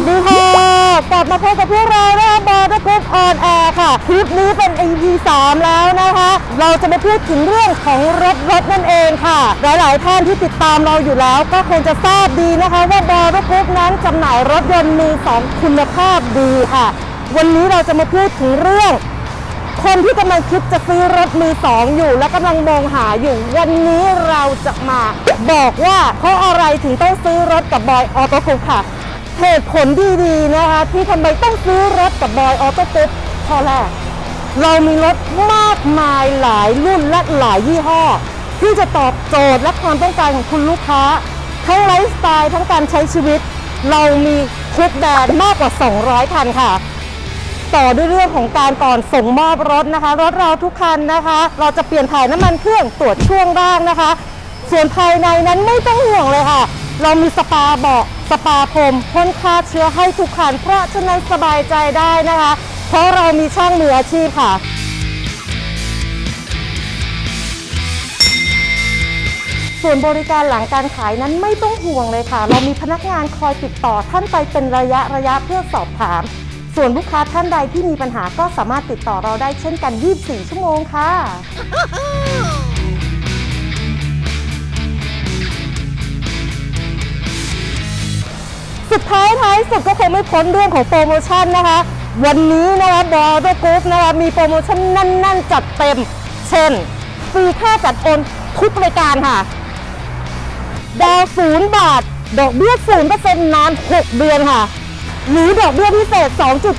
วัสดีค่ะ กลับมาพบกับพวกเรานะคะบอร์ดกรุ๊ปออนแอร์ค่ะ คลิปนี้เป็น EP 3 แล้วนะคะ เราจะมาพูดถึงเรื่องของรถรถนั่นเองค่ะ หลาย ๆ ท่านที่ติดตามเราอยู่แล้ว ก็คงจะทราบดีนะคะว่าบอร์ดกรุ๊ปนั้นจำหน่ายรถยนต์มือสองคุณภาพดีค่ะ วันนี้เราจะมาพูดถึงเรื่อง คนที่กำลังคิดจะซื้อรถมือสองอยู่ และกำลังมองหาอยู่ วันนี้เราจะมาบอกว่าเพราะอะไรถึงต้องซื้อรถกับบอยออโต้กรุ๊ปค่ะ เหตุผลดีๆนะคะที่ทำไมต้องซื้อรถกับบอยออโต้กรุ๊ปข้อแรกเรามีรถมากมายหลายรุ่นและหลายยี่ห้อ ที่จะตอบโจทย์และความต้องการของคุณลูกค้า ทั้งไลฟ์สไตล์ทั้งการใช้ชีวิต เรามีทุกแบรนด์มากกว่า 200 คันค่ะ ต่อด้วยเรื่องของการก่อนส่งมอบรถนะคะ รถเราทุกคันนะคะ เราจะเปลี่ยนถ่ายน้ำมันเครื่องตรวจช่วงล่างนะคะ ส่วนภายในนั้นไม่ต้องห่วงเลยค่ะ เรามีสปาเบาะสปาพรมพ่นฆ่าเชื้อให้ทุกคัน เพราะฉะนั้นสบายใจได้นะคะ เพราะเรามีช่างมืออาชีพค่ะส่วนบริการหลังการขายนั้นไม่ต้องห่วงเลยค่ะ เรามีพนักงานคอยติดต่อท่านไปเป็นระยะระยะเพื่อสอบถาม ส่วนลูกค้าท่านใดที่มีปัญหาก็สามารถติดต่อเราได้เช่นกัน 24 ชั่วโมงค่ะ สุดท้ายท้ายสุดก็คงไม่พ้นเรื่องของโปรโมชั่นนะคะ วันนี้นะคะบอร์ดกรุ๊ปนะคะมีโปรโมชั่นแน่น ๆ จัดเต็ม เช่นฟรีค่าจัดโอนทุกรายการค่ะ ดาวศูนย์บาท ดอกเบี้ยศูนย์เปอร์เซ็นต์นาน 6 เดือนค่ะ หรือดอกเบี้ยพิเศษ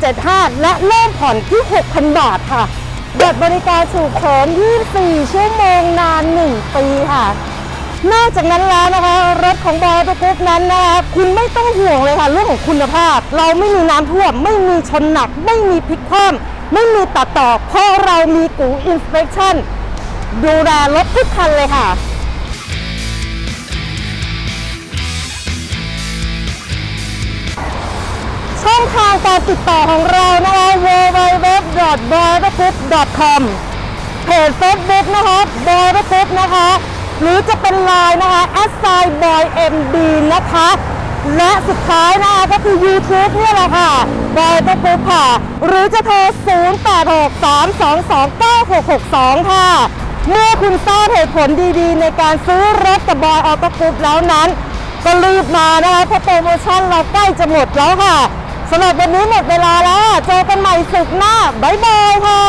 2.75 และเริ่มผ่อนที่ 6,000 บาทค่ะบัตรบริการฉุกเฉิน24ชั่วโมงนาน 1 ปีค่ะ นอกจากนั้นแล้วนะคะ รถของบอยประกุ๊ปนั้นนะคะคุณไม่ต้องห่วงเลยค่ะ เรื่องของคุณภาพ เราไม่มีน้ำท่วม ไม่มีชนหนัก ไม่มีพลิกคว่ำไม่มีตัดต่อ เพราะเรามีกูอินสเปคชั่นดูแลรถทุกคันเลยค่ะช่องทางการติดต่อของเรานะคะ www.boytecoup.com เพจ Facebook นะคะ Boy t e c o u p นะคะ หรือจะเป็นไลน์นะคะ s i boy md นะคะ และสุดท้ายนะคะก็คือ YouTube เนี่ยแหละค่ะ Boy t e c o u p ค่ะ หรือจะโทร 0863229662 ค่ะ เมื่อคุณทราบเหตุผลดีๆ ในการซื้อรถกับบอยออโต้กรุ๊ปแล้วนั้น ก็รีบมานะคะเพราะโปรโมชั่นเราใกล้จะหมดแล้วค่ะสำหรับวันนี้หมดเวลาแล้ว เจอกันใหม่สุกหน้า บ๊ายบายค่ะ